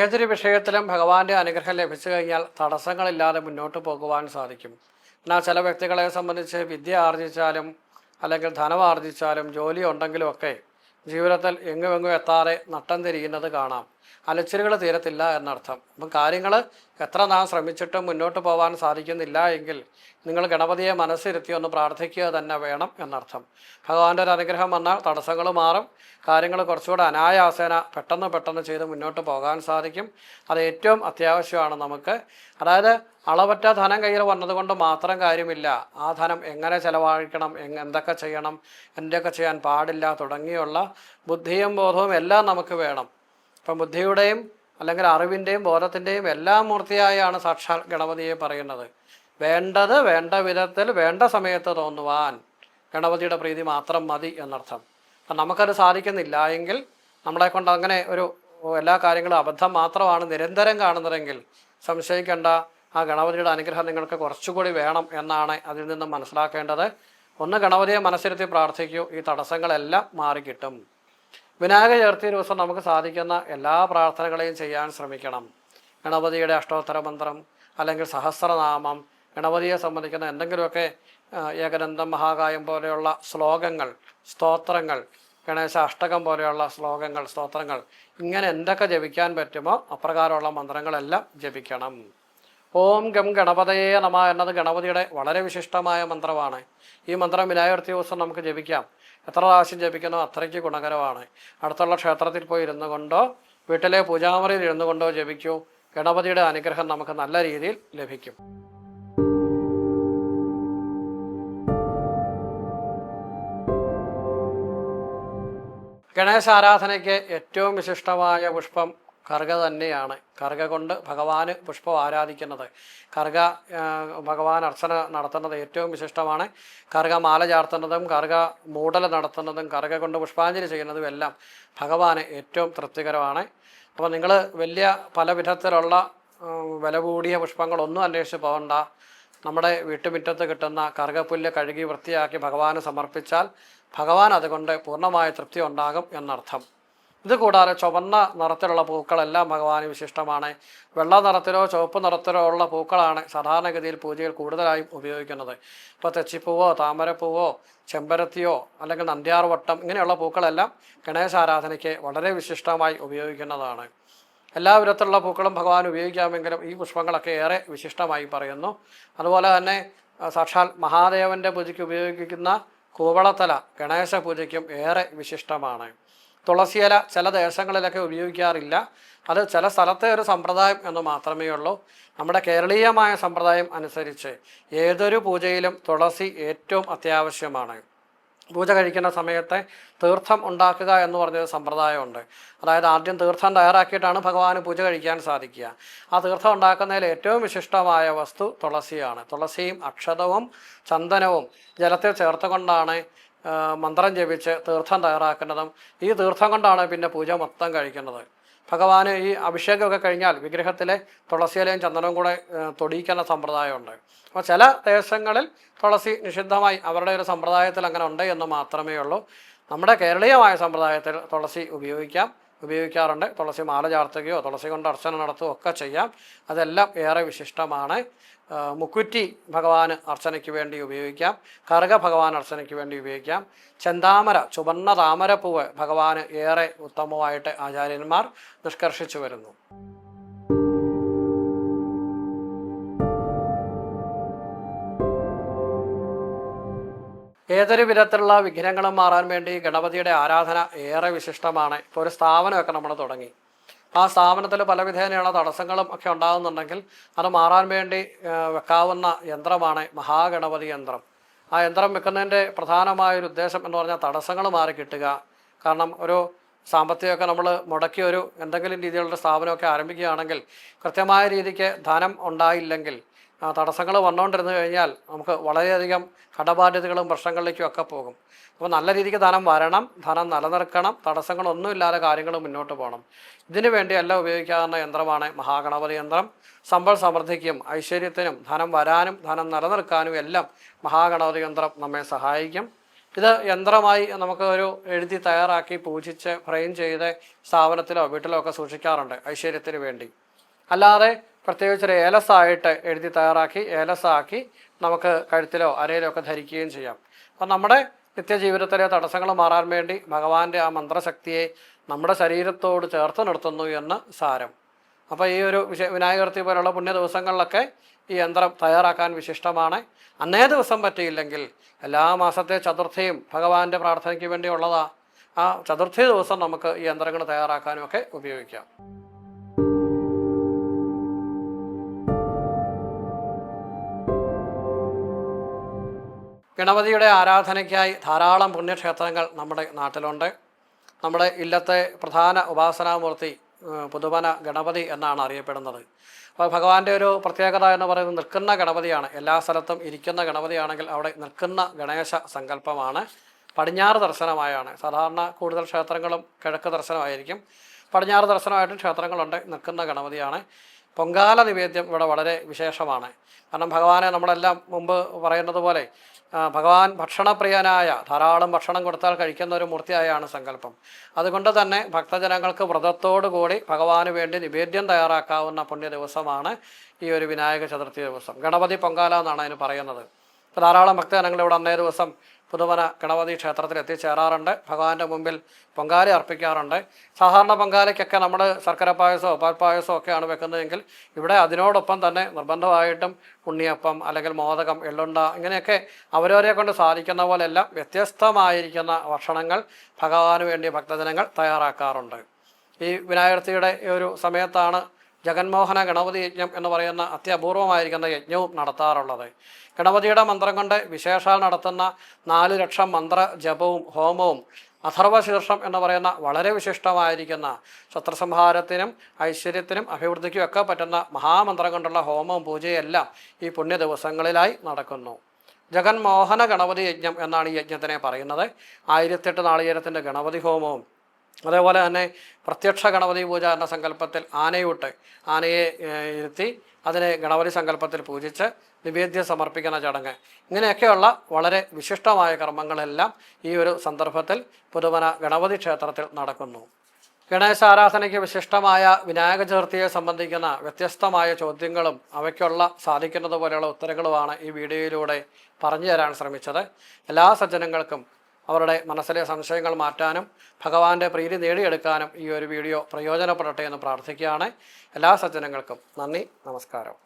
ഏതൊരു വിഷയത്തിലും ഭഗവാന്റെ അനുഗ്രഹം ലഭിച്ചു കഴിഞ്ഞാൽ തടസ്സങ്ങളില്ലാതെ മുന്നോട്ട് പോകുവാൻ സാധിക്കും. എന്നാൽ ചില വ്യക്തികളെ സംബന്ധിച്ച് വിദ്യ ആർജിച്ചാലും അല്ലെങ്കിൽ ധനം ആർജിച്ചാലും ജോലി ഉണ്ടെങ്കിലും ഒക്കെ ജീവിതത്തിൽ എങ്ങും എങ്ങും എത്താതെ നട്ടം തിരിയുന്നത് കാണാം. അലച്ചിലുകൾ തീരത്തില്ല എന്നർത്ഥം. അപ്പം കാര്യങ്ങൾ എത്ര നാം ശ്രമിച്ചിട്ടും മുന്നോട്ട് പോകാൻ സാധിക്കുന്നില്ല എങ്കിൽ നിങ്ങൾ ഗണപതിയെ മനസ്സിരുത്തി ഒന്ന് പ്രാർത്ഥിക്കുക തന്നെ വേണം എന്നർത്ഥം. ഭഗവാന്റെ ഒരു അനുഗ്രഹം വന്നാൽ തടസ്സങ്ങൾ മാറും. കാര്യങ്ങൾ കുറച്ചുകൂടെ അനായാസേന പെട്ടെന്ന് പെട്ടെന്ന് ചെയ്ത് മുന്നോട്ട് പോകാൻ സാധിക്കും. അത് ഏറ്റവും അത്യാവശ്യമാണ് നമുക്ക്. അതായത് അളവറ്റ ധനം കയ്യിൽ വന്നതുകൊണ്ട് മാത്രം കാര്യമില്ല. ആ ധനം എങ്ങനെ ചെലവഴിക്കണം എന്തൊക്കെ ചെയ്യണം എന്തൊക്കെ ചെയ്യാൻ പാടില്ല തുടങ്ങിയുള്ള ബുദ്ധിയും ബോധവും എല്ലാം നമുക്ക് വേണം. ഇപ്പം ബുദ്ധിയുടെയും അല്ലെങ്കിൽ അറിവിന്റെയും ബോധത്തിന്റെയും എല്ലാ മൂർത്തിയായാണ് സാക്ഷാൽ ഗണപതിയെ പറയുന്നത്. വേണ്ടത് വേണ്ട വിധത്തിൽ വേണ്ട സമയത്ത് തോന്നുവാൻ ഗണപതിയുടെ പ്രീതി മാത്രം മതി എന്നർത്ഥം. അപ്പം നമുക്കത് സാധിക്കുന്നില്ല. എങ്കിൽ നമ്മളെ കൊണ്ട് അങ്ങനെ ഒരു എല്ലാ കാര്യങ്ങളും അബദ്ധം മാത്രമാണ് നിരന്തരം കാണുന്നതെങ്കിൽ സംശയിക്കേണ്ട ആ ഗണപതിയുടെ അനുഗ്രഹം നിങ്ങൾക്ക് കുറച്ചുകൂടി വേണം എന്നാണ് അതിൽ നിന്നും മനസ്സിലാക്കേണ്ടത്. ഒന്ന് ഗണപതിയെ മനസ്സിരുത്തി പ്രാർത്ഥിക്കൂ. ഈ തടസ്സങ്ങളെല്ലാം മാറിക്കിട്ടും. വിനായക ചതുർത്ഥി ദിവസം നമുക്ക് സാധിക്കുന്ന എല്ലാ പ്രാർത്ഥനകളെയും ചെയ്യാൻ ശ്രമിക്കണം. ഗണപതിയുടെ അഷ്ടോത്തര മന്ത്രം അല്ലെങ്കിൽ സഹസ്രനാമം ഗണപതിയെ സംബന്ധിക്കുന്ന എന്തെങ്കിലുമൊക്കെ ഏകനന്ദം മഹാകായം പോലെയുള്ള ശ്ലോകങ്ങൾ സ്തോത്രങ്ങൾ ഗണേശ അഷ്ടകം പോലെയുള്ള ശ്ലോകങ്ങൾ സ്തോത്രങ്ങൾ ഇങ്ങനെ എന്തൊക്കെ ജപിക്കാൻ പറ്റുമോ അപ്രകാരമുള്ള മന്ത്രങ്ങളെല്ലാം ജപിക്കണം. ഓം ഗം ഗണപതയേ നമ എന്നത് ഗണപതിയുടെ വളരെ വിശിഷ്ടമായ മന്ത്രമാണ്. ഈ മന്ത്രം വിനായകർത്തി ദിവസം നമുക്ക് ജപിക്കാം. എത്ര പ്രാവശ്യം ജപിക്കുന്നോ അത്രയ്ക്ക് ഗുണകരമാണ്. അടുത്തുള്ള ക്ഷേത്രത്തിൽ പോയി ഇരുന്നു കൊണ്ടോ വീട്ടിലെ പൂജാമുറിയിൽ ഇരുന്നു കൊണ്ടോ ജപിക്കൂ. ഗണപതിയുടെ അനുഗ്രഹം നമുക്ക് നല്ല രീതിയിൽ ലഭിക്കും. ഗണേശ ആരാധനയ്ക്ക് ഏറ്റവും വിശിഷ്ടമായ പുഷ്പം കറുക തന്നെയാണ്. കറുക കൊണ്ട് ഭഗവാന് പുഷ്പം ആരാധിക്കുന്നത്. ആ, ഭഗവാൻ അർച്ചന നടത്തുന്നത് ഏറ്റവും വിശിഷ്ടമാണ്. കറുക മാല ചാർത്തുന്നതും കറുക മൂടൽ നടത്തുന്നതും കറുക കൊണ്ട് പുഷ്പാഞ്ജലി ചെയ്യുന്നതും എല്ലാം ഭഗവാന് ഏറ്റവും തൃപ്തികരമാണ്. അപ്പോൾ നിങ്ങൾ വലിയ പല വിധത്തിലുള്ള വില കൂടിയ പുഷ്പങ്ങളൊന്നും അന്വേഷിച്ച് പോകണ്ട. നമ്മുടെ വീട്ടുമുറ്റത്ത് കിട്ടുന്ന കറുകപ്പുല്ല് കഴുകി വൃത്തിയാക്കി ഭഗവാന് സമർപ്പിച്ചാൽ ഭഗവാൻ അതുകൊണ്ട് പൂർണമായ തൃപ്തി ഉണ്ടാകും എന്നർത്ഥം. ഇത് കൂടാതെ ചുവന്ന നിറത്തിലുള്ള പൂക്കളെല്ലാം ഭഗവാന് വിശിഷ്ടമാണ്. വെള്ള നിറത്തിലോ ചുവപ്പ് നിറത്തിലോ ഉള്ള പൂക്കളാണ് സാധാരണഗതിയിൽ പൂജയിൽ കൂടുതലായും ഉപയോഗിക്കുന്നത്. ഇപ്പോൾ തെച്ചിപ്പൂവോ താമരപ്പൂവോ ചെമ്പരത്തിയോ അല്ലെങ്കിൽ നന്ദ്യാർവട്ടം ഇങ്ങനെയുള്ള പൂക്കളെല്ലാം ഗണേശാരാധനയ്ക്ക് വളരെ വിശിഷ്ടമായി ഉപയോഗിക്കുന്നതാണ്. എല്ലാ വിധത്തിലുള്ള പൂക്കളും ഭഗവാൻ ഉപയോഗിക്കാമെങ്കിലും ഈ പുഷ്പങ്ങളൊക്കെ ഏറെ വിശിഷ്ടമായി പറയുന്നു. അതുപോലെ തന്നെ സാക്ഷാൽ മഹാദേവന്റെ പൂജയ്ക്ക് ഉപയോഗിക്കുന്ന കൂവളത്തല ഗണേശ പൂജയ്ക്കും ഏറെ വിശിഷ്ടമാണ്. തുളസിയില ചില ദേശങ്ങളിലൊക്കെ ഉപയോഗിക്കാറില്ല. അത് ചില സ്ഥലത്തെ ഒരു സമ്പ്രദായം എന്ന് മാത്രമേ ഉള്ളൂ. നമ്മുടെ കേരളീയമായ സമ്പ്രദായം അനുസരിച്ച് ഏതൊരു പൂജയിലും തുളസി ഏറ്റവും അത്യാവശ്യമാണ്. പൂജ കഴിക്കുന്ന സമയത്ത് തീർത്ഥം ഉണ്ടാക്കുക എന്ന് പറഞ്ഞൊരു സമ്പ്രദായമുണ്ട്. അതായത് ആദ്യം തീർത്ഥം തയ്യാറാക്കിയിട്ടാണ് ഭഗവാന് പൂജ കഴിക്കാൻ സാധിക്കുക. ആ തീർത്ഥം ഉണ്ടാക്കുന്നതിൽ ഏറ്റവും വിശിഷ്ടമായ വസ്തു തുളസിയാണ്. തുളസിയും അക്ഷതവും ചന്ദനവും ജലത്തിൽ ചേർത്തുകൊണ്ടാണ് മന്ത്രം ജപിച്ച് തീർത്ഥം തയ്യാറാക്കുന്നതും ഈ തീർത്ഥം കൊണ്ടാണ് പിന്നെ പൂജ മൊത്തം കഴിക്കുന്നത്. ഭഗവാന് ഈ അഭിഷേകമൊക്കെ കഴിഞ്ഞാൽ വിഗ്രഹത്തിലെ തുളസിയിലയും ചന്ദനവും കൂടെ തൊടിയിക്കുന്ന സമ്പ്രദായമുണ്ട്. അപ്പോൾ ചില ദേശങ്ങളിൽ തുളസി നിഷിദ്ധമായി അവരുടെ ഒരു സമ്പ്രദായത്തിൽ അങ്ങനെ ഉണ്ട് എന്ന് മാത്രമേ ഉള്ളൂ. നമ്മുടെ കേരളീയമായ സമ്പ്രദായത്തിൽ തുളസി ഉപയോഗിക്കാം ഉപയോഗിക്കാറുണ്ട്. തുളസി മാല ചാർത്തുകയോ തുളസി കൊണ്ട് അർച്ചന നടത്തുകയോ ഒക്കെ ചെയ്യാം. അതെല്ലാം ഏറെ വിശിഷ്ടമാണ്. മുക്കുറ്റി ഭഗവാന് അർച്ചനയ്ക്ക് വേണ്ടി ഉപയോഗിക്കാം. കറുക ഭഗവാൻ അർച്ചനയ്ക്ക് വേണ്ടി ഉപയോഗിക്കാം. ചെന്താമര ചുവന്ന താമരപ്പൂവ് ഭഗവാന് ഏറെ ഉത്തമമായിട്ട് ആചാര്യന്മാർ നിഷ്കർഷിച്ചു വരുന്നു. ഏതൊരു വിധത്തിലുള്ള വിഘ്നങ്ങളും മാറാൻ വേണ്ടി ഗണപതിയുടെ ആരാധന ഏറെ വിശിഷ്ടമാണ്. ഇപ്പോൾ ഒരു സ്ഥാപനമൊക്കെ നമ്മൾ തുടങ്ങി. ആ സ്ഥാപനത്തിൽ പല വിധേനയുള്ള തടസ്സങ്ങളും ഒക്കെ ഉണ്ടാകുന്നുണ്ടെങ്കിൽ അത് മാറാൻ വേണ്ടി വെക്കാവുന്ന യന്ത്രമാണ് മഹാഗണപതി യന്ത്രം. ആ യന്ത്രം വെക്കുന്നതിന്റെ പ്രധാനമായൊരു ഉദ്ദേശം എന്ന് പറഞ്ഞാൽ തടസ്സങ്ങൾ മാറി കിട്ടുക. കാരണം ഒരു സാമ്പത്തികമൊക്കെ നമ്മൾ മുടക്കി ഒരു എന്തെങ്കിലും രീതിയിലുള്ള സ്ഥാപനമൊക്കെ ആരംഭിക്കുകയാണെങ്കിൽ കൃത്യമായ രീതിക്ക് ധനം ഉണ്ടായില്ലെങ്കിൽ തടസ്സങ്ങൾ വന്നുകൊണ്ടിരുന്നു കഴിഞ്ഞാൽ നമുക്ക് വളരെയധികം കടബാധ്യതകളും പ്രശ്നങ്ങളിലേക്കും ഒക്കെ പോകും. അപ്പോൾ നല്ല രീതിക്ക് ധനം വരണം ധനം നിലനിർക്കണം തടസ്സങ്ങളൊന്നുമില്ലാതെ കാര്യങ്ങൾ മുന്നോട്ട് പോകണം. ഇതിനു വേണ്ടി എല്ലാം ഉപയോഗിക്കാവുന്ന യന്ത്രമാണ് മഹാഗണപതി യന്ത്രം. സമ്പൽ സമൃദ്ധിക്കും ഐശ്വര്യത്തിനും ധനം വരാനും ധനം നിലനിർത്താനും എല്ലാം മഹാഗണപതി യന്ത്രം നമ്മെ സഹായിക്കും. ഇത് യന്ത്രമായി നമുക്ക് ഒരു എഴുതി തയ്യാറാക്കി പൂജിച്ച് ഫ്രെയിം ചെയ്ത് സ്ഥാപനത്തിലോ വീട്ടിലോ ഒക്കെ സൂക്ഷിക്കാറുണ്ട് ഐശ്വര്യത്തിന് വേണ്ടി. അല്ലാതെ പ്രത്യേകിച്ച് ഒരു ഏലസായിട്ട് എഴുതി തയ്യാറാക്കി ഏലസാക്കി നമുക്ക് കഴുത്തിലോ അരയിലോ ഒക്കെ ധരിക്കുകയും ചെയ്യാം. അപ്പം നമ്മുടെ നിത്യജീവിതത്തിലെ തടസ്സങ്ങൾ മാറാൻ വേണ്ടി ഭഗവാന്റെ ആ മന്ത്രശക്തിയെ നമ്മുടെ ശരീരത്തോട് ചേർത്ത് നിർത്തുന്നു എന്ന് സാരം. അപ്പോൾ ഈ ഒരു വിശ വിനായകർത്തി പോലുള്ള പുണ്യ ദിവസങ്ങളിലൊക്കെ ഈ യന്ത്രം തയ്യാറാക്കാൻ വിശിഷ്ടമാണ്. അന്നേ ദിവസം പറ്റിയില്ലെങ്കിൽ എല്ലാ മാസത്തെ ചതുർത്ഥിയും ഭഗവാന്റെ പ്രാർത്ഥനയ്ക്ക് വേണ്ടിയുള്ളതാ. ആ ചതുർത്ഥി ദിവസം നമുക്ക് ഈ യന്ത്രങ്ങൾ തയ്യാറാക്കാനും ഒക്കെ ഉപയോഗിക്കാം. ഗണപതിയുടെ ആരാധനയ്ക്കായി ധാരാളം പുണ്യക്ഷേത്രങ്ങൾ നമ്മുടെ നാട്ടിലുണ്ട്. നമ്മുടെ ഇല്ലത്തെ പ്രധാന ഉപാസനാമൂർത്തി പുതുമന ഗണപതി എന്നാണ് അറിയപ്പെടുന്നത്. അപ്പോൾ ഭഗവാന്റെ ഒരു പ്രത്യേകത എന്ന് പറയുന്നത് നിൽക്കുന്ന ഗണപതിയാണ്. എല്ലാ സ്ഥലത്തും ഇരിക്കുന്ന ഗണപതിയാണെങ്കിൽ അവിടെ നിൽക്കുന്ന ഗണേശ സങ്കല്പമാണ്. പടിഞ്ഞാറ് ദർശനമായാണ്. സാധാരണ കൂടുതൽ ക്ഷേത്രങ്ങളും കിഴക്ക് ദർശനമായിരിക്കും. പടിഞ്ഞാറ് ദർശനമായിട്ടും ക്ഷേത്രങ്ങളുണ്ട്. നിൽക്കുന്ന ഗണപതിയാണ്. പൊങ്കാല നിവേദ്യം ഇവിടെ വളരെ വിശേഷമാണ്. കാരണം ഭഗവാനെ നമ്മളെല്ലാം മുമ്പ് പറയുന്നത് പോലെ ഭഗവാൻ ഭക്ഷണപ്രിയനായ ധാരാളം ഭക്ഷണം കൊടുത്താൽ കഴിക്കുന്ന ഒരു മൂർത്തിയായാണ് സങ്കല്പം. അതുകൊണ്ട് തന്നെ ഭക്തജനങ്ങൾക്ക് വ്രതത്തോടുകൂടി ഭഗവാന് വേണ്ടി നിവേദ്യം തയ്യാറാക്കാവുന്ന പുണ്യ ദിവസമാണ് ഈ ഒരു വിനായക ചതുർത്ഥി ദിവസം. ഗണപതി പൊങ്കാല എന്നാണ് അതിന് പറയുന്നത്. ധാരാളം ഭക്തജനങ്ങൾ ഇവിടെ അന്നേ ദിവസം പുതുവന ഗണപതി ക്ഷേത്രത്തിൽ എത്തിച്ചേരാറുണ്ട് ഭഗവാന്റെ മുമ്പിൽ പൊങ്കാല അർപ്പിക്കാറുണ്ട്. സാധാരണ പൊങ്കാലയ്ക്കൊക്കെ നമ്മൾ ശർക്കര പായസമോ പാൽപ്പായസമോ ഒക്കെയാണ് വെക്കുന്നതെങ്കിൽ ഇവിടെ അതിനോടൊപ്പം തന്നെ നിർബന്ധമായിട്ടും ഉണ്ണിയപ്പം അല്ലെങ്കിൽ മോദകം എള്ളുണ്ട ഇങ്ങനെയൊക്കെ അവരവരെ കൊണ്ട് സാധിക്കുന്ന പോലെല്ലാം വ്യത്യസ്തമായിരിക്കുന്ന ഭക്ഷണങ്ങൾ ഭഗവാന് വേണ്ടി ഭക്തജനങ്ങൾ തയ്യാറാക്കാറുണ്ട്. ഈ വിനായകർത്തിയുടെ ഒരു സമയത്താണ് ജഗന്മോഹന ഗണപതി യജ്ഞം എന്ന് പറയുന്ന അത്യപൂർവമായിരിക്കുന്ന യജ്ഞവും നടത്താറുള്ളത്. ഗണപതിയുടെ മന്ത്രം കൊണ്ട് വിശേഷാൽ നടത്തുന്ന നാല് ലക്ഷം മന്ത്ര ജപവും ഹോമവും അഥർവശീർഷം എന്ന് പറയുന്ന വളരെ വിശിഷ്ടമായിരിക്കുന്ന ശത്രുസംഹാരത്തിനും ഐശ്വര്യത്തിനും അഭിവൃദ്ധിക്കും ഒക്കെ പറ്റുന്ന മഹാമന്ത്രം കൊണ്ടുള്ള ഹോമവും പൂജയെല്ലാം ഈ പുണ്യ ദിവസങ്ങളിലായി നടക്കുന്നു. ജഗന്മോഹന ഗണപതി യജ്ഞം എന്നാണ് ഈ യജ്ഞത്തിനെ പറയുന്നത്. ആയിരത്തെട്ട് നാളികേരത്തിന്റെ ഗണപതി ഹോമവും അതേപോലെ തന്നെ പ്രത്യക്ഷ ഗണപതി പൂജ എന്ന സങ്കല്പത്തിൽ ആനയൂട്ട് ആനയെ ഇരുത്തി അതിനെ ഗണപതി സങ്കല്പത്തിൽ പൂജിച്ച് നിവേദ്യം സമർപ്പിക്കുന്ന ചടങ്ങ്. ഇങ്ങനെയൊക്കെയുള്ള വളരെ വിശിഷ്ടമായ കർമ്മങ്ങളെല്ലാം ഈ ഒരു സന്ദർഭത്തിൽ പുതുവന ഗണപതി ക്ഷേത്രത്തിൽ നടക്കുന്നു. ഗണേശ ആരാധനയ്ക്ക് വിശിഷ്ടമായ വിനായക ചതുർത്ഥിയെ സംബന്ധിക്കുന്ന വ്യത്യസ്തമായ ചോദ്യങ്ങളും അവയ്ക്കുള്ള സാധിക്കുന്നത് പോലെയുള്ള ഉത്തരങ്ങളുമാണ് ഈ വീഡിയോയിലൂടെ പറഞ്ഞു തരാൻ ശ്രമിച്ചത്. എല്ലാ സജ്ജനങ്ങൾക്കും അവരുടെ മനസ്സിലെ സംശയങ്ങൾ മാറ്റാനും ഭഗവാന്റെ പ്രീതി നേടിയെടുക്കാനും ഈ ഒരു വീഡിയോ പ്രയോജനപ്പെടട്ടെ എന്ന് പ്രാർത്ഥിക്കുകയാണ് എല്ലാ സജ്ജനങ്ങൾക്കും നന്ദി നമസ്കാരം.